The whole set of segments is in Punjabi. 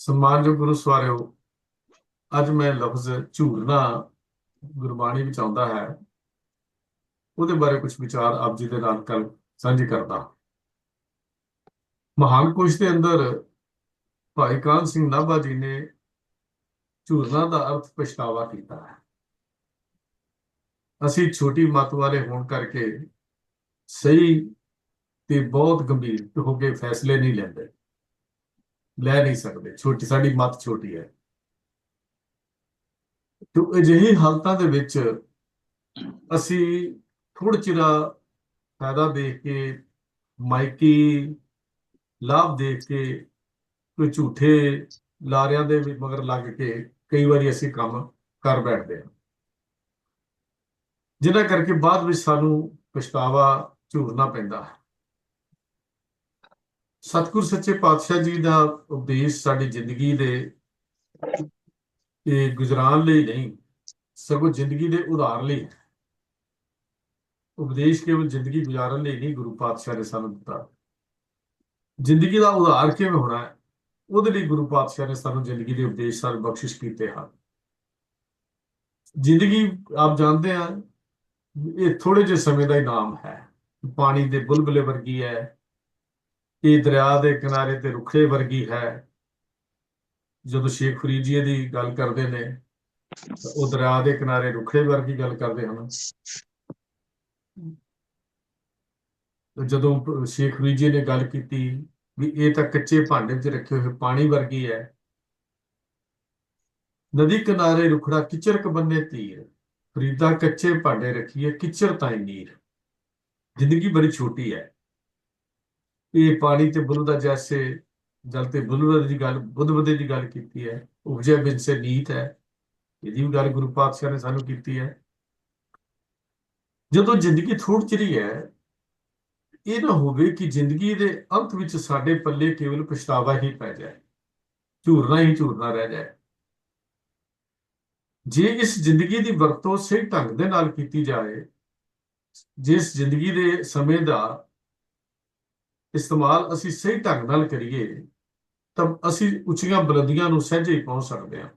ਸਨਮਾਨਯੋਗ ਗੁਰੂ ਸਵਾਰਿਓ, ਅੱਜ ਮੈਂ ਲਫ਼ਜ਼ ਝੂਰਨਾ ਗੁਰਬਾਣੀ ਵਿੱਚ ਆਉਂਦਾ ਹੈ, ਉਹਦੇ ਬਾਰੇ ਕੁਝ ਵਿਚਾਰ ਆਪ ਜੀ ਦੇ ਨਾਲ ਕਰ ਸਾਂਝੇ ਕਰਦਾ ਮਹਾਨ ਕੁਸ਼ ਦੇ ਅੰਦਰ ਭਾਈ ਕਾਨ ਸਿੰਘ ਨਾਭਾ ਜੀ ਨੇ ਝੂਰਨਾ ਦਾ ਅਰਥ ਪਛਤਾਵਾ ਕੀਤਾ ਹੈ। ਅਸੀਂ ਛੋਟੀ ਮਤ ਵਾਲੇ ਹੋਣ ਕਰਕੇ ਸਹੀ ਤੇ ਬਹੁਤ ਗੰਭੀਰ ਹੋ ਕੇ ਫੈਸਲੇ ਨਹੀਂ ਲੈਂਦੇ। ਲੈ ਨਹੀਂ ਸਕਦੇ, ਛੋਟੀ, ਸਾਡੀ ਮੱਤ ਛੋਟੀ ਹੈ। ਤੇ ਅਜਿਹੀ ਹਾਲਤਾਂ ਦੇ ਵਿੱਚ ਅਸੀਂ ਥੋੜਾ ਚਿਰਾ ਫਾਇਦਾ ਦੇਖ ਕੇ, ਮਾਇਕੀ ਲਾਭ ਦੇਖ ਕੇ, ਕੋਈ ਝੂਠੇ ਲਾਰਿਆਂ ਦੇ ਵੀ ਮਗਰ ਲੱਗ ਕੇ ਕਈ ਵਾਰੀ ਅਸੀਂ ਕੰਮ ਕਰ ਬੈਠਦੇ ਹਾਂ। ਜਿਹਨਾਂ ਕਰਕੇ ਬਾਅਦ ਵਿੱਚ ਸਾਨੂੰ ਪਛਤਾਵਾ ਝੂਰਨਾ ਪੈਂਦਾ ਹੈ। ਸਤਿਗੁਰ ਸੱਚੇ ਪਾਤਸ਼ਾਹ ਜੀ ਦਾ ਉਪਦੇਸ਼ ਸਾਡੀ ਜ਼ਿੰਦਗੀ ਦੇ ਇਹ ਗੁਜ਼ਰਾਨ ਲਈ ਨਹੀਂ, ਸਗੋਂ ਜ਼ਿੰਦਗੀ ਦੇ ਉਧਾਰ ਲਈ ਉਪਦੇਸ਼ ਕੇਵਲ ਜ਼ਿੰਦਗੀ ਗੁਜ਼ਾਰਨ ਲਈ ਨਹੀਂ, ਗੁਰੂ ਪਾਤਸ਼ਾਹ ਨੇ ਸਾਨੂੰ ਦਿੱਤਾ। ਜ਼ਿੰਦਗੀ ਦਾ ਉਧਾਰ ਕਿਵੇਂ ਹੋਣਾ ਹੈ? ਉਹਦੇ ਲਈ ਗੁਰੂ ਪਾਤਸ਼ਾਹ ਨੇ ਸਾਨੂੰ ਜ਼ਿੰਦਗੀ ਦੇ ਉਪਦੇਸ਼ ਸਾਰੇ ਬਖਸ਼ਿਸ਼ ਕੀਤੇ ਹਨ। ਜ਼ਿੰਦਗੀ ਆਪ ਜਾਣਦੇ ਆ, ਇਹ ਥੋੜੇ ਜਿਹੇ ਸਮੇਂ ਦਾ ਹੀ ਨਾਮ ਹੈ। ਪਾਣੀ ਦੇ ਬੁਲਬੁਲੇ ਵਰਗੀ ਹੈ ਇਹ ਦਰਿਆ ਦੇ ਕਿਨਾਰੇ ਤੇ ਰੁੱਖੇ ਵਰਗੀ ਹੈ। ਜਦੋਂ ਸ਼ੇਖ ਫਰੀਦੀਏ ਦੀ ਗੱਲ ਕਰਦੇ ਨੇ, ਤਾਂ ਉਹ ਦਰਿਆ ਦੇ ਕਿਨਾਰੇ ਰੁੱਖੇ ਵਰਗੀ ਗੱਲ ਕਰਦੇ ਹਨ। ਜਦੋਂ ਸ਼ੇਖ ਫਰੀਦੀਏ ਨੇ ਗੱਲ ਕੀਤੀ ਵੀ ਇਹ ਤਾਂ ਕੱਚੇ ਭਾਂਡੇ ਵਿੱਚ ਰੱਖੇ ਹੋਏ ਪਾਣੀ ਵਰਗੀ ਹੈ। ਨਦੀ ਕਿਨਾਰੇ ਰੁਖੜਾ ਕਿਚਰਕ ਬੰਨੇ ਤੀਰ, ਫਰੀਦਾ ਕੱਚੇ ਭਾਂਡੇ ਰੱਖੀਏ ਕਿਚਰ ਤਾਈ ਨੀਰ। ਜ਼ਿੰਦਗੀ ਬੜੀ ਛੋਟੀ ਹੈ। ਇਹ ਪਾਣੀ ਤੇ ਬੁੱਲ ਦਾ ਜੈਸੇ ਜਲ ਤੇ ਬੁੱਲ ਦੀ ਗੱਲ, ਬੁੱਧ ਬਦੇ ਦੀ ਗੱਲ ਕੀਤੀ ਹੈ, ਉਪਜੇ ਬਿਨ ਸੇ ਨੀਤ ਹੈ ਇਹਦੀ ਵੀ ਗੱਲ ਗੁਰੂ ਪਾਤਸ਼ਾਹ ਨੇ ਸਾਨੂੰ ਕੀਤੀ ਹੈ। ਜਦੋਂ ਜ਼ਿੰਦਗੀ ਥੋੜੀ ਚਿਰੀ ਹੈ, ਇਹ ਨਾ ਹੋਵੇ ਕਿ ਜ਼ਿੰਦਗੀ ਦੇ ਅੰਤ ਵਿੱਚ ਸਾਡੇ ਪੱਲੇ ਕੇਵਲ ਪਛਤਾਵਾ ਹੀ ਪੈ ਜਾਏ, ਝੂਰਨਾ ਹੀ ਝੂਰਨਾ ਰਹਿ ਜਾਏ। ਜੇ ਇਸ ਜ਼ਿੰਦਗੀ ਦੀ ਵਰਤੋਂ ਸਹੀ ਢੰਗ ਦੇ ਨਾਲ ਕੀਤੀ ਜਾਏ, ਜਿਸ ਜ਼ਿੰਦਗੀ ਦੇ ਸਮੇਂ ਦਾ ਇਸਤੇਮਾਲ ਅਸੀਂ ਸਹੀ ਢੰਗ ਨਾਲ ਕਰੀਏ, ਤਾਂ ਅਸੀਂ ਉੱਚੀਆਂ ਬੁਲੰਦੀਆਂ ਨੂੰ ਸਹਿਜੇ ਹੀ ਪਹੁੰਚ ਸਕਦੇ ਹਾਂ।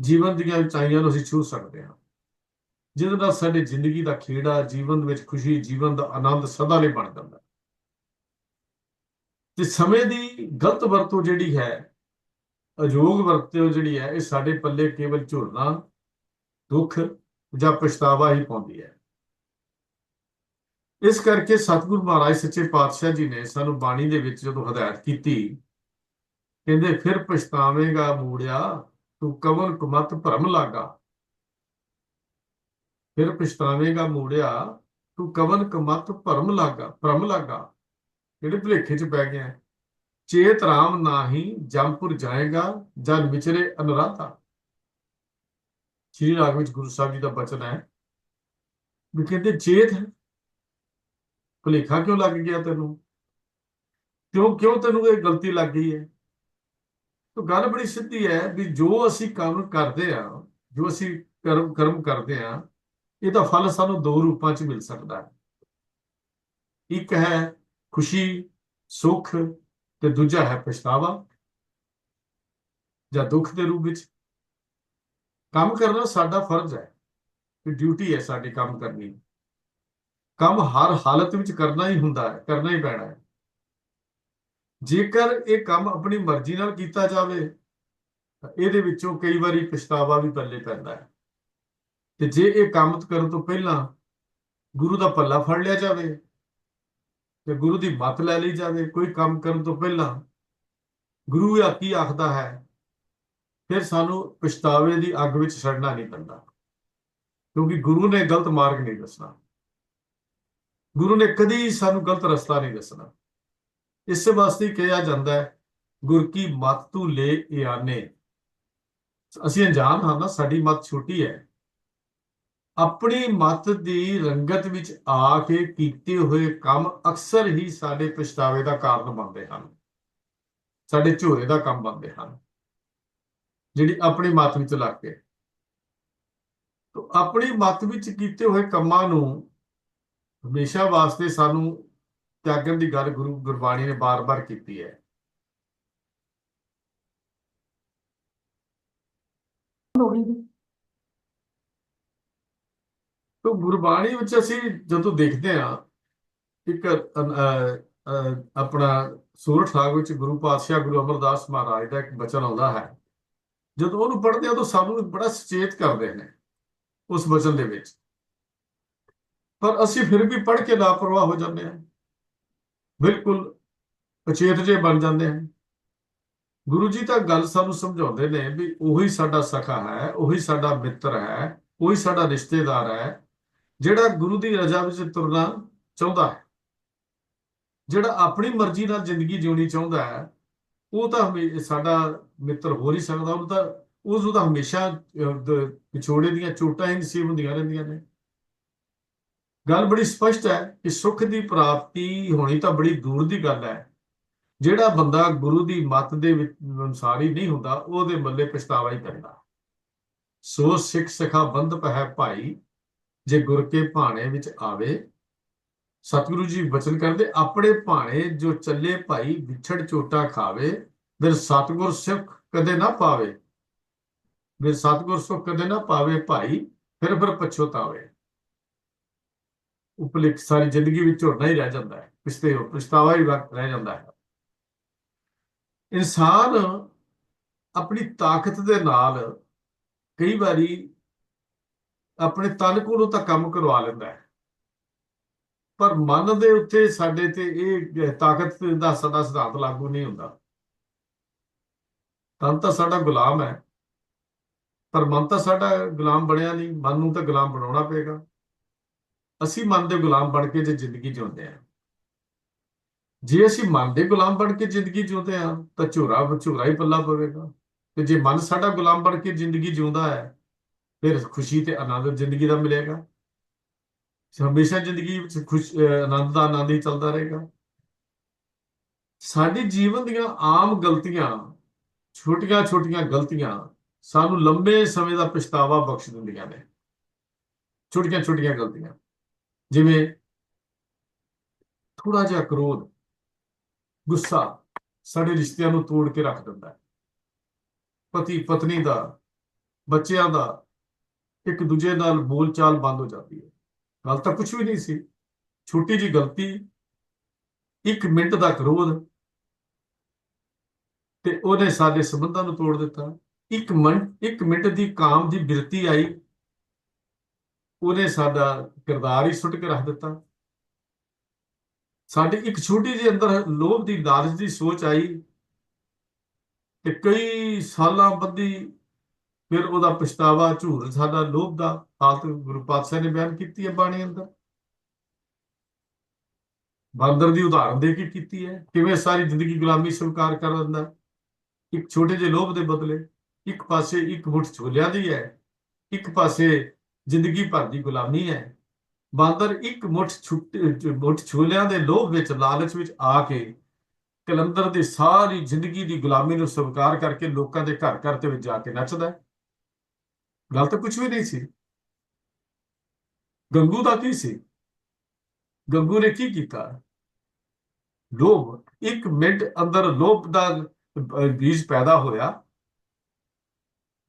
ਜੀਵਨ ਦੀਆਂ ਉਚਾਈਆਂ ਨੂੰ ਅਸੀਂ ਛੂ ਸਕਦੇ ਹਾਂ। ਜਿਹਦੇ ਨਾਲ ਸਾਡੀ ਜ਼ਿੰਦਗੀ ਦਾ ਖੇੜਾ ਜੀਵਨ ਵਿੱਚ ਖੁਸ਼ੀ, ਜੀਵਨ ਦਾ ਆਨੰਦ ਸਦਾ ਲਈ ਬਣ ਜਾਂਦਾ ਤੇ ਸਮੇਂ ਦੀ ਗਲਤ ਵਰਤੋਂ ਜਿਹੜੀ ਹੈ, ਅਯੋਗ ਵਰਤੋਂ ਜਿਹੜੀ ਹੈ, ਇਹ ਸਾਡੇ ਪੱਲੇ ਕੇਵਲ ਝੁਰਨਾ ਦੁੱਖ ਜਾਂ ਪਛਤਾਵਾ ਹੀ ਪਾਉਂਦੀ ਹੈ। ਇਸ ਕਰਕੇ ਸਤਿਗੁਰੂ ਮਹਾਰਾਜ ਸੱਚੇ ਪਾਤਸ਼ਾਹ ਜੀ ਨੇ ਸਾਨੂੰ ਬਾਣੀ ਦੇ ਵਿੱਚ ਜਦੋਂ ਹਦਾਇਤ ਕੀਤੀ, ਕਹਿੰਦੇ, ਫਿਰ ਪਛਤਾਵੇਂਗਾ ਮੂੜਿਆ, ਤੂੰ ਕਵਨ ਕੁਮਤ ਭਰਮ ਲਾਗਾ। ਫਿਰ ਪਛਤਾਵੇਂਗਾ ਮੂੜਿਆ, ਤੂੰ ਕਵਨ ਕੁਮਤ ਭਰਮ ਲਾਗਾ ਭਰਮ ਲਾਗਾ। ਜਿਹੜੇ ਭੁਲੇਖੇ ਚ ਪੈ ਗਿਆ, ਚੇਤ ਰਾਮ ਨਾਹੀ ਜੰਪੁਰ ਜਾਏਗਾ, ਜਨ ਵਿਚਰੇ ਅਨਰਾਧਾ। ਸ਼੍ਰੀ ਰਾਗ ਵਿੱਚ ਗੁਰੂ ਸਾਹਿਬ ਜੀ ਦਾ ਬਚਨ ਹੈ ਵੀ ਕਹਿੰਦੇ, ਚੇਤ ਭੁਲੇਖਾ ਕਿਉਂ ਲੱਗ ਗਿਆ ਤੈਨੂੰ? ਕਿਉਂ ਕਿਉਂ ਤੈਨੂੰ ਇਹ ਗਲਤੀ ਲੱਗ ਗਈ ਹੈ? ਤਾਂ ਗੱਲ ਬੜੀ ਸਿੱਧੀ ਹੈ ਵੀ ਜੋ ਅਸੀਂ ਕੰਮ ਕਰਦੇ ਆ ਜੋ ਅਸੀਂ ਕਰਮ ਕਰਮ ਕਰਦੇ ਆ ਇਹਦਾ ਫਲ ਸਾਨੂੰ ਦੋ ਰੂਪਾਂ 'ਚ ਮਿਲ ਸਕਦਾ ਹੈ। ਇੱਕ ਹੈ ਖੁਸ਼ੀ, ਸੁੱਖ ਤੇ ਦੂਜਾ ਹੈ ਪਛਤਾਵਾ ਜਾਂ ਦੁੱਖ ਦੇ ਰੂਪ ਵਿੱਚ। ਕੰਮ ਕਰਨਾ ਸਾਡਾ ਫਰਜ਼ ਹੈ ਕਿ ਡਿਊਟੀ ਹੈ ਸਾਡੀ ਕੰਮ ਕਰਨੀ। ਕੰਮ ਹਰ ਹਾਲਤ ਵਿੱਚ ਕਰਨਾ ਹੀ ਹੁੰਦਾ ਹੈ, ਕਰਨਾ ਹੀ ਪੈਣਾ ਹੈ। ਜੇਕਰ ਇਹ ਕੰਮ ਆਪਣੀ ਮਰਜ਼ੀ ਨਾਲ ਕੀਤਾ ਜਾਵੇ, ਤਾਂ ਇਹਦੇ ਵਿੱਚੋਂ ਕਈ ਵਾਰੀ ਪਛਤਾਵਾ ਵੀ ਪੱਲੇ ਪੈਂਦਾ ਹੈ। ਤੇ ਜੇ ਇਹ ਕੰਮ ਕਰਨ ਤੋਂ ਪਹਿਲਾਂ ਗੁਰੂ ਦਾ ਪੱਲਾ ਫੜ ਲਿਆ ਜਾਵੇ ਤੇ ਗੁਰੂ ਦੀ ਮੱਤ ਲੈ ਲਈ ਜਾਵੇ, ਕੋਈ ਕੰਮ ਕਰਨ ਤੋਂ ਪਹਿਲਾਂ ਗੁਰੂ ਆ ਕੀ ਆਖਦਾ ਹੈ, ਫਿਰ ਸਾਨੂੰ ਪਛਤਾਵੇ ਦੀ ਅੱਗ ਵਿੱਚ ਸੜਨਾ ਨਹੀਂ ਪੈਂਦਾ, ਕਿਉਂਕਿ ਗੁਰੂ ਨੇ ਗਲਤ ਮਾਰਗ ਨਹੀਂ ਦੱਸਣਾ। ਗੁਰੂ ਨੇ ਕਦੀ ਸਾਨੂੰ ਗਲਤ ਰਸਤਾ ਨਹੀਂ ਦੱਸਣਾ। ਇਸੇ ਵਾਸਤੇ ਕਿਹਾ ਜਾਂਦਾ ਹੈ, ਗੁਰ ਕੀ ਮਤ ਤੂੰ ਲੈ ਇਆਨੇ ਅਸੀਂ ਅਣਜਾਣ ਹਾਂ ਨਾ, ਸਾਡੀ ਮਤ ਛੋਟੀ ਹੈ। ਆਪਣੀ ਮਤ ਦੀ ਰੰਗਤ ਵਿੱਚ ਆ ਕੇ ਕੀਤੇ ਹੋਏ ਕੰਮ ਅਕਸਰ ਹੀ ਸਾਡੇ ਪਛਤਾਵੇ ਦਾ ਕਾਰਨ ਬਣਦੇ ਹਨ। ਸਾਡੇ ਝੋਰੇ ਦਾ ਕੰਮ ਬਣਦੇ ਹਨ, ਜਿਹੜੀ ਆਪਣੀ ਮਤ ਵਿੱਚ ਲੱਗ ਕੇ। ਤੋਂ ਆਪਣੀ ਮਤ ਵਿੱਚ ਕੀਤੇ ਹੋਏ ਕੰਮਾਂ ਨੂੰ ਹਮੇਸ਼ਾ ਵਾਸਤੇ ਸਾਨੂੰ ਤਿਆਗਣ ਦੀ ਗੱਲ ਗੁਰੂ ਗੁਰਬਾਣੀ ਨੇ ਬਾਰ-ਬਾਰ ਕੀਤੀ ਹੈ। ਤੋ ਗੁਰਬਾਣੀ ਵਿੱਚ ਅਸੀਂ ਜਦੋਂ ਦੇਖਦੇ ਹਾਂ ਇੱਕ ਅ, ਅ, ਆਪਣਾ ਸੂਰਠ ਸਾਗ ਵਿੱਚ ਗੁਰੂ ਪਾਤਸ਼ਾਹ ਗੁਰੂ ਅਮਰਦਾਸ ਮਹਾਰਾਜ ਦਾ ਇੱਕ ਬਚਨ ਆਉਂਦਾ ਹੈ। ਜਦੋਂ ਉਹਨੂੰ ਪੜ੍ਹਦੇ ਹਾਂ ਤਾਂ ਸਾਨੂੰ ਬੜਾ ਸੁਚੇਤ ਕਰਦੇ ਨੇ ਉਸ ਬਚਨ ਦੇ ਵਿੱਚ। ਪਰ ਅਸੀਂ ਫਿਰ ਵੀ ਪੜ੍ਹ ਕੇ ਲਾਪਰਵਾਹ ਹੋ ਜਾਂਦੇ ਹਾਂ। ਬਿਲਕੁਲ ਅਚੇਤ ਜੇ ਬਣ ਜਾਂਦੇ ਹਾਂ। ਗੁਰੂ ਜੀ ਤਾਂ ਗੱਲ ਸਾਨੂੰ ਸਮਝਾਉਂਦੇ ਨੇ ਵੀ ਉਹੀ ਸਾਡਾ ਸਖਾ ਹੈ, ਉਹੀ ਸਾਡਾ ਮਿੱਤਰ ਹੈ, ਉਹੀ ਸਾਡਾ ਰਿਸ਼ਤੇਦਾਰ ਹੈ, ਜਿਹੜਾ ਗੁਰੂ ਦੀ ਰਜ਼ਾ ਵਿੱਚ ਤੁਰਨਾ ਚਾਹੁੰਦਾ ਹੈ। ਜਿਹੜਾ ਆਪਣੀ ਮਰਜ਼ੀ ਨਾਲ ਜ਼ਿੰਦਗੀ ਜਿਉਣੀ ਚਾਹੁੰਦਾ ਹੈ, ਉਹ ਤਾਂ ਸਾਡਾ ਮਿੱਤਰ ਹੋ ਨਹੀਂ ਸਕਦਾ ਉਹ ਤਾਂ ਉਸ ਨੂੰ ਤਾਂ ਹਮੇਸ਼ਾ ਵਿਛੋੜੇ ਦੀਆਂ ਚੋਟਾਂ ਹੀ ਨਸੀਬ ਹੁੰਦੀਆਂ ਰਹਿੰਦੀਆਂ ਨੇ। ਗੱਲ ਬੜੀ ਸਪਸ਼ਟ ਹੈ ਕਿ ਸੁੱਖ ਦੀ ਪ੍ਰਾਪਤੀ ਹੋਣੀ ਤਾਂ ਬੜੀ ਦੂਰ ਦੀ ਗੱਲ ਹੈ। ਜਿਹੜਾ ਬੰਦਾ ਗੁਰੂ ਦੀ ਮੱਤ ਦੇ ਵਿੱਚ ਅਨੁਸਾਰੀ ਨਹੀਂ ਹੁੰਦਾ, ਉਹਦੇ ਮੱਲੇ ਪਛਤਾਵਾ ਹੀ ਪੈਂਦਾ। ਸੋ ਸਿੱਖ ਸਖਾ ਬੰਧ ਪਹਿ ਭਾਈ, ਜੇ ਗੁਰ ਕੇ ਭਾਣੇ ਵਿੱਚ ਆਵੇ। ਸਤਿਗੁਰੂ ਜੀ ਬਚਨ ਕਰਦੇ, ਆਪਣੇ ਭਾਣੇ ਜੋ ਚੱਲੇ ਭਾਈ, ਵਿਛੜ ਚੋਟਾ ਖਾਵੇ। ਫਿਰ ਸਤਿਗੁਰ ਸਿੱਖ ਕਦੇ ਨਾ ਪਾਵੇ। ਫਿਰ ਸਤਿਗੁਰ ਸੁਖ ਕਦੇ ਨਾ ਪਾਵੇ ਭਾਈ, ਫਿਰ ਫਿਰ ਪਛਤਾਵੇ। ਉਪਲਿਖ ਸਾਰੀ ਜ਼ਿੰਦਗੀ ਵਿੱਚ ਝੋੜਨਾ ਹੀ ਰਹਿ ਜਾਂਦਾ ਹੈ ਪਿਛਤੇ ਪਛਤਾਵਾ ਹੀ ਵਕਤ ਰਹਿ ਜਾਂਦਾ ਹੈ। ਇਨਸਾਨ ਆਪਣੀ ਤਾਕਤ ਦੇ ਨਾਲ ਕਈ ਵਾਰੀ ਆਪਣੇ ਤਨ ਕੋਲੋਂ ਤਾਂ ਕੰਮ ਕਰਵਾ ਲੈਂਦਾ ਹੈ। ਪਰ ਮਨ ਦੇ ਉੱਤੇ ਸਾਡੇ ਤੇ ਇਹ ਤਾਕਤ ਦਾ ਸਦਾ ਸਿਧਾਂਤ ਲਾਗੂ ਨਹੀਂ ਹੁੰਦਾ। ਤਨ ਤਾਂ ਸਾਡਾ ਗੁਲਾਮ ਹੈ, ਪਰ ਮਨ ਤਾਂ ਸਾਡਾ ਗੁਲਾਮ ਬਣਿਆ ਨਹੀਂ, ਮਨ ਨੂੰ ਤਾਂ ਗੁਲਾਮ ਬਣਾਉਣਾ ਪਏਗਾ। ਅਸੀਂ ਮਨ ਦੇ ਗੁਲਾਮ ਬਣ ਕੇ ਜੇ ਜ਼ਿੰਦਗੀ ਜਿਉਂਦੇ ਹਾਂ। ਜੇ ਅਸੀਂ ਮਨ ਦੇ ਗੁਲਾਮ ਬਣ ਕੇ ਜ਼ਿੰਦਗੀ ਜਿਉਂਦੇ ਹਾਂ, ਤਾਂ ਝੋਰਾ ਝੋਰਾ ਹੀ ਪੱਲਾ ਪਵੇਗਾ। ਤੇ ਜੇ ਮਨ ਸਾਡਾ ਗੁਲਾਮ ਬਣ ਕੇ ਜ਼ਿੰਦਗੀ ਜਿਉਂਦਾ ਹੈ, ਫਿਰ ਖੁਸ਼ੀ ਤੇ ਆਨੰਦ ਜ਼ਿੰਦਗੀ ਦਾ ਮਿਲੇਗਾ। ਹਮੇਸ਼ਾ ਜ਼ਿੰਦਗੀ ਵਿੱਚ ਖੁਸ਼ ਆਨੰਦ ਦਾ ਆਨੰਦ ਹੀ ਚੱਲਦਾ ਰਹੇਗਾ। ਸਾਡੇ ਜੀਵਨ ਦੀਆਂ ਆਮ ਗਲਤੀਆਂ ਛੋਟੀਆਂ-ਛੋਟੀਆਂ ਗਲਤੀਆਂ ਸਾਨੂੰ ਲੰਬੇ ਸਮੇਂ ਦਾ ਪਛਤਾਵਾ ਬਖਸ਼ ਦਿੰਦੀਆਂ ਨੇ। ਛੋਟੀਆਂ-ਛੋਟੀਆਂ ਗਲਤੀਆਂ। ਜਿਵੇਂ ਥੋੜਾ ਜਿਹਾ ਕ੍ਰੋਧ, ਗੁੱਸਾ ਸਾਡੇ ਰਿਸ਼ਤਿਆਂ ਨੂੰ ਤੋੜ ਕੇ ਰੱਖ ਦਿੰਦਾ ਹੈ। ਪਤੀ ਪਤਨੀ ਦਾ, ਬੱਚਿਆਂ ਦਾ ਇੱਕ ਦੂਜੇ ਨਾਲ ਬੋਲਚਾਲ ਬੰਦ ਹੋ ਜਾਂਦੀ ਹੈ। ਗੱਲ ਤਾਂ ਕੁਝ ਵੀ ਨਹੀਂ ਸੀ। ਛੋਟੀ ਜੀ ਗਲਤੀ, ਇੱਕ ਮਿੰਟ ਦਾ ਕ੍ਰੋਧ ਤੇ ਉਹਨੇ ਸਾਡੇ ਸੰਬੰਧਾਂ ਨੂੰ ਤੋੜ ਦਿੱਤਾ। ਇੱਕ ਮਿੰਟ ਇੱਕ ਮਿੰਟ ਦੀ ਕਾਮ ਦੀ ਬਿਰਤੀ ਆਈ। ਉਹਨੇ ਸਾਡਾ ਕਿਰਦਾਰ ਹੀ ਸੁੱਟ ਕੇ ਰੱਖ ਦਿੱਤਾ। ਸਾਡੇ ਇੱਕ ਛੋਟੀ ਜਿਹੀ ਅੰਦਰ ਲੋਭ ਦੀ ਲਾਲਚ ਦੀ ਸੋਚ ਆਈ ਤੇ ਕਈ ਸਾਲਾਂ ਬੱਧੀ ਫਿਰ ਉਹਦਾ ਪਛਤਾਵਾ ਝੂਰ ਸਾਡਾ ਲੋਭ ਦਾ ਹਾਲਤ ਗੁਰੂ ਪਾਤਸ਼ਾਹ ਨੇ ਬਿਆਨ ਕੀਤੀ ਹੈ ਬਾਣੀ ਅੰਦਰ। ਬਾਂਦਰ ਦੀ ਉਦਾਹਰਨ ਦੇ ਕੇ ਕੀਤੀ ਹੈ, ਕਿਵੇਂ ਸਾਰੀ ਜ਼ਿੰਦਗੀ ਗੁਲਾਮੀ ਸਵੀਕਾਰ ਕਰ ਲੈਂਦਾ ਇੱਕ ਛੋਟੇ ਜਿਹੇ ਲੋਭ ਦੇ ਬਦਲੇ ਇੱਕ ਪਾਸੇ ਇੱਕ ਮੁੱਠ ਛੋਲਿਆਂ ਦੀ ਹੈ, ਇੱਕ ਪਾਸੇ ਜ਼ਿੰਦਗੀ ਭਰ ਦੀ ਗੁਲਾਮੀ ਹੈ। ਬਾਂਦਰ ਇੱਕ ਮੁੱਠ ਛੁੱਟ, ਮੁੱਠ ਛੋਲਿਆਂ ਦੇ ਲੋਭ ਵਿੱਚ ਲਾਲਚ ਵਿੱਚ ਆ ਕੇ ਕਲੰਦਰ ਦੀ ਸਾਰੀ ਜ਼ਿੰਦਗੀ ਦੀ ਗੁਲਾਮੀ ਨੂੰ ਸਵੀਕਾਰ ਕਰਕੇ ਲੋਕਾਂ ਦੇ ਘਰ ਘਰ ਤੇ ਵਿੱਚ ਜਾ ਕੇ ਨੱਚਦਾ ਹੈ। ਗੱਲ ਕੁਝ ਵੀ ਨਹੀਂ ਸੀ। ਗੰਗੂ ਦਾ ਕੀ ਸੀ? ਗੰਗੂ ਨੇ ਕੀ ਕੀਤਾ? ਲੋਭ, ਇੱਕ ਮਿੰਟ ਅੰਦਰ ਲੋਭ ਦਾ ਬੀਜ ਪੈਦਾ ਹੋਇਆ।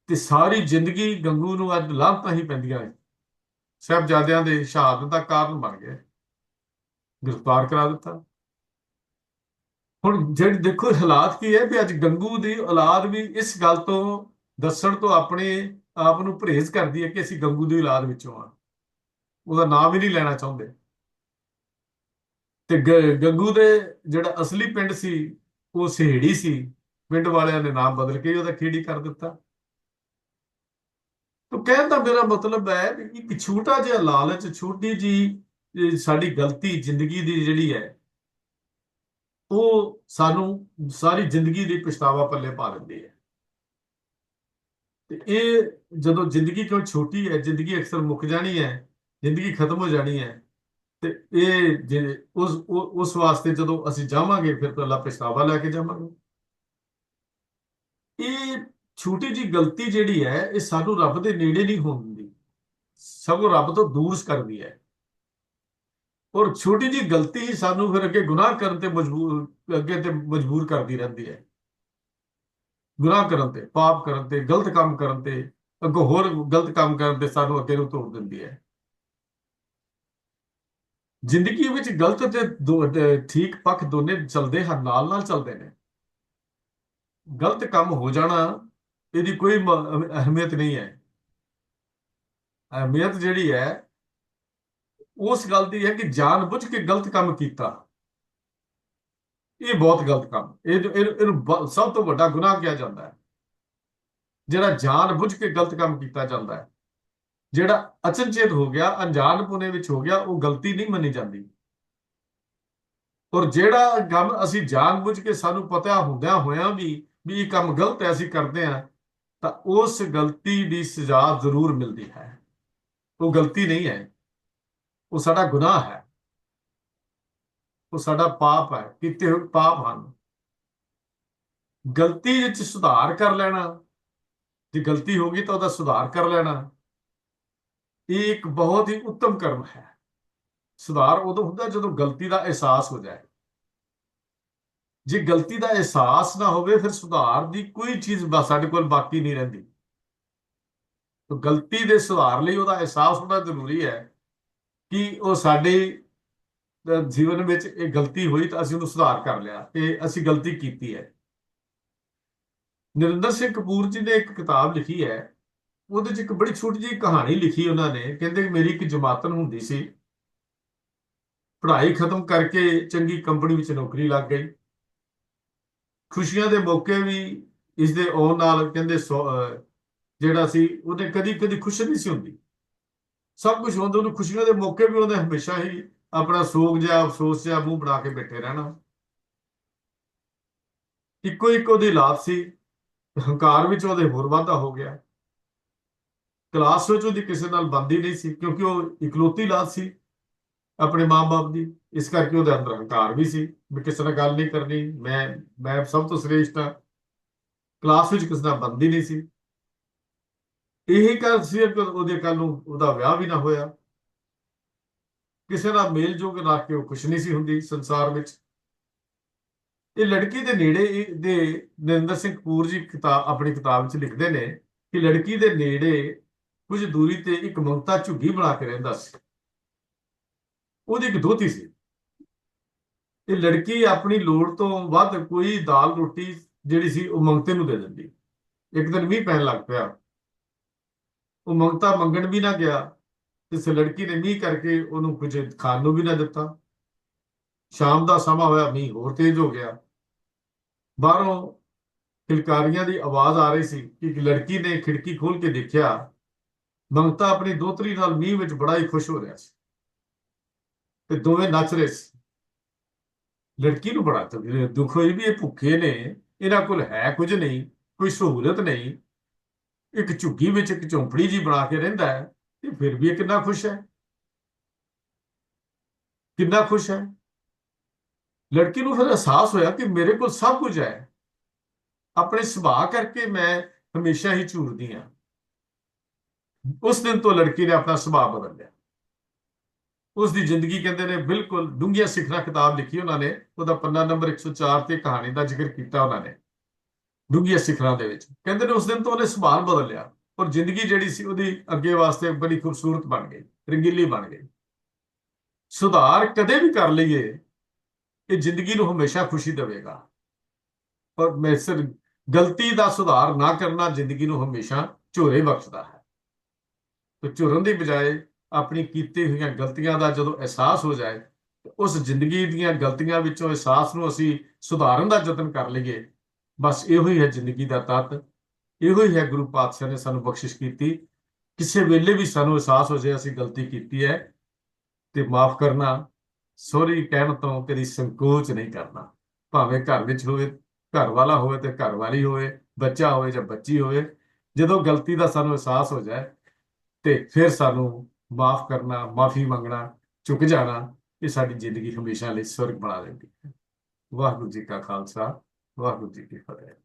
ਤੇ ਸਾਰੀ ਜ਼ਿੰਦਗੀ ਗੰਗੂ ਨੂੰ ਅੱਜ ਲਾਂਭਤਾਂ ਹੀ ਪੈਂਦੀਆਂ ਨੇ। ਸਾਹਿਬਜ਼ਾਦਿਆਂ ਦੇ ਸ਼ਹਾਦਤ ਦਾ ਕਾਰਨ ਬਣ ਗਿਆ। ਗ੍ਰਿਫਤਾਰ ਕਰਾ ਦਿੱਤਾ। ਹੁਣ ਜਿਹੜੇ ਦੇਖੋ, ਹਾਲਾਤ ਕੀ ਹੈ ਵੀ ਅੱਜ ਗੰਗੂ ਦੀ ਔਲਾਦ ਵੀ ਇਸ ਗੱਲ ਤੋਂ ਦੱਸਣ ਤੋਂ ਆਪਣੇ ਆਪ ਨੂੰ ਪਰਹੇਜ਼ ਕਰਦੀ ਹੈ ਕਿ ਅਸੀਂ ਗੰਗੂ ਦੀ ਔਲਾਦ ਵਿੱਚੋਂ ਆ ਉਹਦਾ ਨਾਮ ਵੀ ਨਹੀਂ ਲੈਣਾ ਚਾਹੁੰਦੇ। ਤੇ ਗ- ਗੰਗੂ ਦੇ ਜਿਹੜਾ ਅਸਲੀ ਪਿੰਡ ਸੀ, ਉਹ ਸਿਹੜੀ ਸੀ। ਪਿੰਡ ਵਾਲਿਆਂ ਨੇ ਨਾਮ ਬਦਲ ਕੇ ਉਹਦਾ ਖੇੜੀ ਕਰ ਦਿੱਤਾ। ਤੋ ਕਹਿਣ ਦਾ ਮੇਰਾ ਮਤਲਬ ਹੈ ਵੀ ਇੱਕ ਛੋਟਾ ਜਿਹਾ ਲਾਲਚ, ਛੋਟੀ ਜੀ ਸਾਡੀ ਗਲਤੀ ਜ਼ਿੰਦਗੀ ਦੀ ਜਿਹੜੀ ਹੈ, ਉਹ ਸਾਨੂੰ ਸਾਰੀ ਜ਼ਿੰਦਗੀ ਦੀ ਪਛਤਾਵਾ ਪੱਲੇ ਪਾ ਦਿੰਦੀ ਹੈ। ਤੇ ਇਹ ਜਦੋਂ ਜ਼ਿੰਦਗੀ ਕਿਉਂ ਛੋਟੀ ਹੈ, ਜ਼ਿੰਦਗੀ ਅਕਸਰ ਮੁੱਕ ਜਾਣੀ ਹੈ, ਜ਼ਿੰਦਗੀ ਖਤਮ ਹੋ ਜਾਣੀ ਹੈ, ਤੇ ਇਹ ਜੇ ਉਸ ਉਸ ਵਾਸਤੇ ਜਦੋਂ ਅਸੀਂ ਜਾਵਾਂਗੇ, ਫਿਰ ਤਾਂ ਅੱਲਾ ਪਛਤਾਵਾ ਲੈ ਕੇ ਜਾਵਾਂਗੇ। ਇਹ ਛੋਟੀ ਜੀ ਗਲਤੀ ਜਿਹੜੀ ਹੈ, ਇਹ ਸਾਨੂੰ ਰੱਬ ਦੇ ਨੇੜੇ ਨਹੀਂ ਹੋਣ ਦਿੰਦੀ। ਸਗੋਂ ਰੱਬ ਤੋਂ ਦੂਰ ਕਰਦੀ ਹੈ। ਔਰ ਛੋਟੀ ਜੀ ਗਲਤੀ ਹੀ ਸਾਨੂੰ ਫਿਰ ਅੱਗੇ ਗੁਨਾਹ ਕਰਨ ਤੇ ਮਜਬੂਰ ਅੱਗੇ ਤੇ ਮਜਬੂਰ ਕਰਦੀ ਰਹਿੰਦੀ ਹੈ। ਗੁਨਾਹ ਕਰਨ ਤੇ, ਪਾਪ ਕਰਨ ਤੇ, ਗਲਤ ਕੰਮ ਕਰਨ ਤੇ, ਅੱਗੋਂ ਹੋਰ ਗਲਤ ਕੰਮ ਕਰਨ ਤੇ ਸਾਨੂੰ ਅੱਗੇ ਨੂੰ ਤੋੜ ਦਿੰਦੀ ਹੈ। ਜ਼ਿੰਦਗੀ ਵਿੱਚ ਗਲਤ ਤੇ ਦੋ- ਤੇ ਠੀਕ ਪੱਖ ਦੋਨੇ ਚੱਲਦੇ ਹਨ ਨਾਲ ਨਾਲ ਚੱਲਦੇ ਨੇ। ਗਲਤ ਕੰਮ ਹੋ ਜਾਣਾ ਇਹਦੀ ਕੋਈ ਅਹਿਮੀਅਤ ਨਹੀਂ ਹੈ। ਅਹਿਮੀਅਤ ਜਿਹੜੀ ਹੈ, ਉਸ ਗੱਲ ਦੀ ਹੈ ਕਿ ਜਾਣਬੁੱਝ ਕੇ ਗਲਤ ਕੰਮ ਕੀਤਾ। ਇਹ ਬਹੁਤ ਗਲਤ ਕੰਮ। ਇਹ ਇਹਨੂੰ ਸਭ ਤੋਂ ਵੱਡਾ ਗੁਨਾਹ ਕਿਹਾ ਜਾਂਦਾ ਹੈ। ਜਿਹੜਾ ਜਾਣਬੁੱਝ ਕੇ ਗਲਤ ਕੰਮ ਕੀਤਾ ਜਾਂਦਾ ਹੈ। ਜਿਹੜਾ ਅਚਨਚੇਤ ਹੋ ਗਿਆ, ਅਣਜਾਣ ਅਣਜਾਣਪੁਣੇ ਵਿੱਚ ਹੋ ਗਿਆ, ਉਹ ਗਲਤੀ ਨਹੀਂ ਮੰਨੀ ਜਾਂਦੀ। ਔਰ ਜਿਹੜਾ ਕੰਮ ਅਸੀਂ ਜਾਣਬੁੱਝ ਕੇ ਸਾਨੂੰ ਪਤਾ ਹੁੰਦਿਆਂ ਹੋਇਆਂ ਵੀ ਵੀ ਇਹ ਕੰਮ ਗਲਤ ਹੈ, ਅਸੀਂ ਕਰਦੇ ਹਾਂ ਤਾਂ ਉਸ ਗਲਤੀ ਦੀ ਸਜ਼ਾ ਜ਼ਰੂਰ ਮਿਲਦੀ ਹੈ। ਉਹ ਗਲਤੀ ਨਹੀਂ ਹੈ। ਉਹ ਸਾਡਾ ਗੁਨਾਹ ਹੈ। ਉਹ ਸਾਡਾ ਪਾਪ ਹੈ। ਕੀਤੇ ਹੋਏ ਪਾਪ ਹਨ। ਗਲਤੀ ਵਿੱਚ ਸੁਧਾਰ ਕਰ ਲੈਣਾ। ਜੇ ਗਲਤੀ ਹੋ ਗਈ ਤਾਂ ਉਹਦਾ ਸੁਧਾਰ ਕਰ ਲੈਣਾ। ਇਹ ਇੱਕ ਬਹੁਤ ਹੀ ਉੱਤਮ ਕਰਮ ਹੈ। ਸੁਧਾਰ ਉਦੋਂ ਹੁੰਦਾ ਜਦੋਂ ਗਲਤੀ ਦਾ ਅਹਿਸਾਸ ਹੋ ਜਾਏ। ਜੇ ਗਲਤੀ ਦਾ ਅਹਿਸਾਸ ਨਾ ਹੋਵੇ, ਫਿਰ ਸੁਧਾਰ ਦੀ ਕੋਈ ਚੀਜ਼ ਸਾਡੇ ਕੋਲ ਬਾਕੀ ਨਹੀਂ ਰਹਿੰਦੀ। ਤਾਂ ਗਲਤੀ ਦੇ ਸੁਧਾਰ ਲਈ ਉਹਦਾ ਅਹਿਸਾਸ ਹੋਣਾ ਜ਼ਰੂਰੀ ਹੈ ਕਿ ਉਹ ਸਾਡੇ ਜੀਵਨ ਵਿੱਚ ਇਹ ਗਲਤੀ ਹੋਈ ਤਾਂ ਅਸੀਂ ਉਹਨੂੰ ਸੁਧਾਰ ਕਰ ਲਿਆ ਤੇ ਅਸੀਂ ਗਲਤੀ ਕੀਤੀ ਹੈ। ਨਰਿੰਦਰ ਸਿੰਘ ਕਪੂਰ ਜੀ ਨੇ ਇੱਕ ਕਿਤਾਬ ਲਿਖੀ ਹੈ। ਉਹਦੇ 'ਚ ਇੱਕ ਬੜੀ ਛੋਟੀ ਜਿਹੀ ਕਹਾਣੀ ਲਿਖੀ ਉਹਨਾਂ ਨੇ, ਕਹਿੰਦੇ ਮੇਰੀ ਇੱਕ ਜਮਾਤਨ ਹੁੰਦੀ ਸੀ। ਪੜ੍ਹਾਈ ਖਤਮ ਕਰਕੇ ਚੰਗੀ ਕੰਪਨੀ ਵਿੱਚ ਨੌਕਰੀ ਲੱਗ ਗਈ। ਖੁਸ਼ੀਆਂ ਦੇ ਮੌਕੇ ਵੀ ਇਸ ਦੇ ਆਉਣ ਨਾਲ ਕਹਿੰਦੇ ਸੌ- ਜਿਹੜਾ ਸੀ, ਉਹਨੇ ਕਦੀ ਕਦੀ ਖੁਸ਼ ਨਹੀਂ ਸੀ ਹੁੰਦੀ। ਸਭ ਕੁਝ ਹੁੰਦਾ, ਉਹਨੂੰ ਖੁਸ਼ੀਆਂ ਦੇ ਮੌਕੇ ਵੀ ਉਹਨੇ ਹਮੇਸ਼ਾ ਹੀ ਆਪਣਾ ਸੋਗ ਜਿਹਾ, ਅਫਸੋਸ ਜਾਂ ਮੂੰਹ ਬਣਾ ਕੇ ਬੈਠੇ ਰਹਿਣਾ। ਇੱਕੋ ਇੱਕ ਉਹਦੀ ਲਾਭ ਸੀ। ਹੰਕਾਰ ਵਿੱਚ ਉਹਦੇ ਹੋਰ ਵਾਧਾ ਹੋ ਗਿਆ। ਕਲਾਸ ਵਿੱਚ ਉਹਦੀ ਕਿਸੇ ਨਾਲ ਬੰਦੀ ਨਹੀਂ ਸੀ, ਕਿਉਂਕਿ ਉਹ ਇਕਲੌਤੀ ਲਾਤ ਸੀ। ਆਪਣੇ ਮਾਂ-ਬਾਪ ਦੀ। ਇਸ ਕਰਕੇ ਉਹਦੇ ਅੰਦਰ ਹੰਕਾਰ ਵੀ ਸੀ ਵੀ ਕਿਸੇ ਨਾਲ ਗੱਲ ਨਹੀਂ ਕਰਨੀ। ਮੈਂ ਮੈਂ ਸਭ ਤੋਂ ਸ੍ਰੇਸ਼ਟ ਹਾਂ। ਕਲਾਸ ਵਿੱਚ ਕਿਸੇ ਨਾਲ ਬੰਦੀ ਨਹੀਂ ਸੀ। ਇਹੀ ਕਾਰਨ ਸੀ ਕਿ ਉਹਦੇ ਕੱਲ ਨੂੰ ਉਹਦਾ ਵਿਆਹ ਵੀ ਨਾ ਹੋਇਆ। ਕਿਸੇ ਨਾਲ ਮੇਲ ਜੋਗ ਰੱਖ ਕੇ ਉਹ ਕੁਛ ਨਹੀਂ ਸੀ ਹੁੰਦੀ ਸੰਸਾਰ ਵਿੱਚ। ਇਹ ਲੜਕੀ ਦੇ ਨੇੜੇ ਦੇ ਨਰਿੰਦਰ ਸਿੰਘ ਕਪੂਰ ਜੀ ਕਿਤਾਬ ਆਪਣੀ ਕਿਤਾਬ ਵਿੱਚ ਲਿਖਦੇ ਨੇ ਕਿ ਲੜਕੀ ਦੇ ਨੇੜੇ ਕੁਝ ਦੂਰੀ ਤੇ ਇੱਕ ਮਮਤਾ ਝੁੱਗੀ ਬਣਾ ਕੇ ਰਹਿੰਦਾ ਸੀ। ਉਹਦੀ ਇੱਕ ਦੋਤੀ ਸੀ। ਇਹ ਲੜਕੀ ਆਪਣੀ ਲੋੜ ਤੋਂ ਵੱਧ ਕੋਈ ਦਾਲ ਰੋਟੀ ਜਿਹੜੀ ਸੀ ਉਹ ਮੰਗਤੇ ਨੂੰ ਦੇ ਦਿੰਦੀ। ਇੱਕ ਦਿਨ ਮੀਂਹ ਪੈਣ ਲੱਗ ਪਿਆ। ਉਹ ਮੰਗਤਾ ਮੰਗਣ ਵੀ ਨਾ ਗਿਆ ਇਸ ਲੜਕੀ ਨੇ ਮੀਂਹ ਕਰਕੇ ਉਹਨੂੰ ਕੁਝ ਖਾਣ ਨੂੰ ਵੀ ਨਾ ਦਿੱਤਾ। ਸ਼ਾਮ ਦਾ ਸਮਾਂ ਹੋਇਆ, ਮੀਂਹ ਹੋਰ ਤੇਜ਼ ਹੋ ਗਿਆ। ਬਾਹਰੋਂ ਕਿਲਕਾਰੀਆਂ ਦੀ ਆਵਾਜ਼ ਆ ਰਹੀ ਸੀ ਕਿ ਇੱਕ ਲੜਕੀ ਨੇ ਖਿੜਕੀ ਖੋਲ ਕੇ ਦੇਖਿਆ, ਮੰਗਤਾ ਆਪਣੀ ਦੋਤਰੀ ਨਾਲ ਮੀਂਹ ਵਿੱਚ ਬੜਾ ਹੀ ਖੁਸ਼ ਹੋ ਰਿਹਾ ਸੀ। ਤੇ ਦੋਵੇਂ ਨੱਚ ਰਹੇ ਸੀ। ਲੜਕੀ ਨੂੰ ਬੜਾ ਤਕਲੀਫ ਦੁੱਖ ਹੋਈ ਵੀ ਇਹ ਭੁੱਖੇ ਨੇ, ਇਹਨਾਂ ਕੋਲ ਹੈ ਕੁਝ ਨਹੀਂ, ਕੋਈ ਸਹੂਲਤ ਨਹੀਂ। ਇੱਕ ਝੁੱਗੀ ਵਿੱਚ ਇੱਕ ਝੌਂਪੜੀ ਜੀ ਬਣਾ ਕੇ ਰਹਿੰਦਾ ਹੈ, ਤੇ ਫਿਰ ਵੀ ਇਹ ਕਿੰਨਾ ਖੁਸ਼ ਹੈ? ਕਿੰਨਾ ਖੁਸ਼ ਹੈ? ਲੜਕੀ ਨੂੰ ਫਿਰ ਅਹਿਸਾਸ ਹੋਇਆ ਕਿ ਮੇਰੇ ਕੋਲ ਸਭ ਕੁਝ ਹੈ। ਆਪਣੇ ਸੁਭਾਅ ਕਰਕੇ ਮੈਂ ਹਮੇਸ਼ਾ ਹੀ ਝੂਰਦੀ ਹਾਂ। ਉਸ ਦਿਨ ਤੋਂ ਲੜਕੀ ਨੇ ਆਪਣਾ ਸੁਭਾਅ ਬਦਲ ਲਿਆ। ਉਸ ਦੀ ਜ਼ਿੰਦਗੀ ਕਹਿੰਦੇ ਨੇ ਬਿਲਕੁਲ ਡੂੰਘੀਆਂ ਸਿਖਰਾਂ ਕਿਤਾਬ ਲਿਖੀ ਉਹਨਾਂ ਨੇ, ਉਹਦਾ ਪੰਨਾ ਨੰਬਰ 104 ਤੇ ਕਹਾਣੀ ਦਾ ਜ਼ਿਕਰ ਕੀਤਾ ਉਹਨਾਂ ਨੇ, ਡੂੰਘੀਆਂ ਸਿਖਰਾਂ ਦੇ ਵਿੱਚ। ਕਹਿੰਦੇ ਨੇ ਉਸ ਦਿਨ ਤੋਂ ਉਹਨੇ ਸੁਭਾਅ ਬਦਲ ਲਿਆ ਔਰ ਜ਼ਿੰਦਗੀ ਜਿਹੜੀ ਸੀ ਉਹਦੀ ਅੱਗੇ ਵਾਸਤੇ ਬੜੀ ਖੂਬਸੂਰਤ ਬਣ ਗਈ, ਰੰਗੀਲੀ ਬਣ ਗਈ। ਸੁਧਾਰ ਕਦੇ ਵੀ ਕਰ ਲਈਏ, ਇਹ ਜ਼ਿੰਦਗੀ ਨੂੰ ਹਮੇਸ਼ਾ ਖੁਸ਼ੀ ਦੇਵੇਗਾ। ਪਰ ਮੈਂ ਗਲਤੀ ਦਾ ਸੁਧਾਰ ਨਾ ਕਰਨਾ ਜ਼ਿੰਦਗੀ ਨੂੰ ਹਮੇਸ਼ਾ ਝੋਰੇ ਬਖਸ਼ਦਾ ਹੈ। ਤੇ ਝੁਰਨ ਦੀ ਬਜਾਏ ਆਪਣੀ ਕੀਤੀ ਹੋਈਆਂ ਗਲਤੀਆਂ ਦਾ ਜਦੋਂ ਅਹਿਸਾਸ ਹੋ ਜਾਏ ਉਸ ਜ਼ਿੰਦਗੀ ਦੀਆਂ ਗਲਤੀਆਂ ਵਿੱਚੋਂ ਅਹਿਸਾਸ ਨੂੰ ਅਸੀਂ ਸੁਧਾਰਨ ਦਾ ਯਤਨ ਕਰ ਲਈਏ। ਬਸ ਇਹੋ ਹੀ ਹੈ ਜ਼ਿੰਦਗੀ ਦਾ ਤੱਤ। ਇਹੋ ਹੀ ਹੈ ਗੁਰੂ ਪਾਤਸ਼ਾਹ ਨੇ ਸਾਨੂੰ ਬਖਸ਼ਿਸ਼ ਕੀਤੀ। ਕਿਸੇ ਵੇਲੇ ਵੀ ਸਾਨੂੰ ਅਹਿਸਾਸ ਹੋ ਜਾਏ, ਅਸੀਂ ਗਲਤੀ ਕੀਤੀ ਹੈ, ਤੇ ਮਾਫ ਕਰਨਾ, ਸੌਰੀ ਕਹਿਣ ਤੋਂ ਕਦੀ ਸੰਕੋਚ ਨਹੀਂ ਕਰਨਾ। ਭਾਵੇਂ ਘਰ ਵਿੱਚ ਹੋਵੇ ਘਰ ਵਾਲਾ ਹੋਵੇ ਤੇ ਘਰ ਵਾਲੀ ਹੋਵੇ, ਬੱਚਾ ਹੋਵੇ ਜਾਂ ਬੱਚੀ ਹੋਵੇ, ਜਦੋਂ ਗਲਤੀ ਦਾ ਸਾਨੂੰ ਅਹਿਸਾਸ ਹੋ ਜਾਏ, ਤੇ ਫਿਰ ਸਾਨੂੰ ਮਾਫ ਕਰਨਾ, ਮਾਫੀ ਮੰਗਣਾ, ਚੁੱਕ ਜਾਣਾ, ਇਹ ਸਾਡੀ ਜ਼ਿੰਦਗੀ ਹਮੇਸ਼ਾ ਲਈ ਸਵਰਗ ਬਣਾ ਦਿੰਦੀ ਹੈ। ਵਾਹਿਗੁਰੂ ਜੀ ਕਾ ਖਾਲਸਾ, ਵਾਹਿਗੁਰੂ ਜੀ ਕੀ ਫਤਿਹ।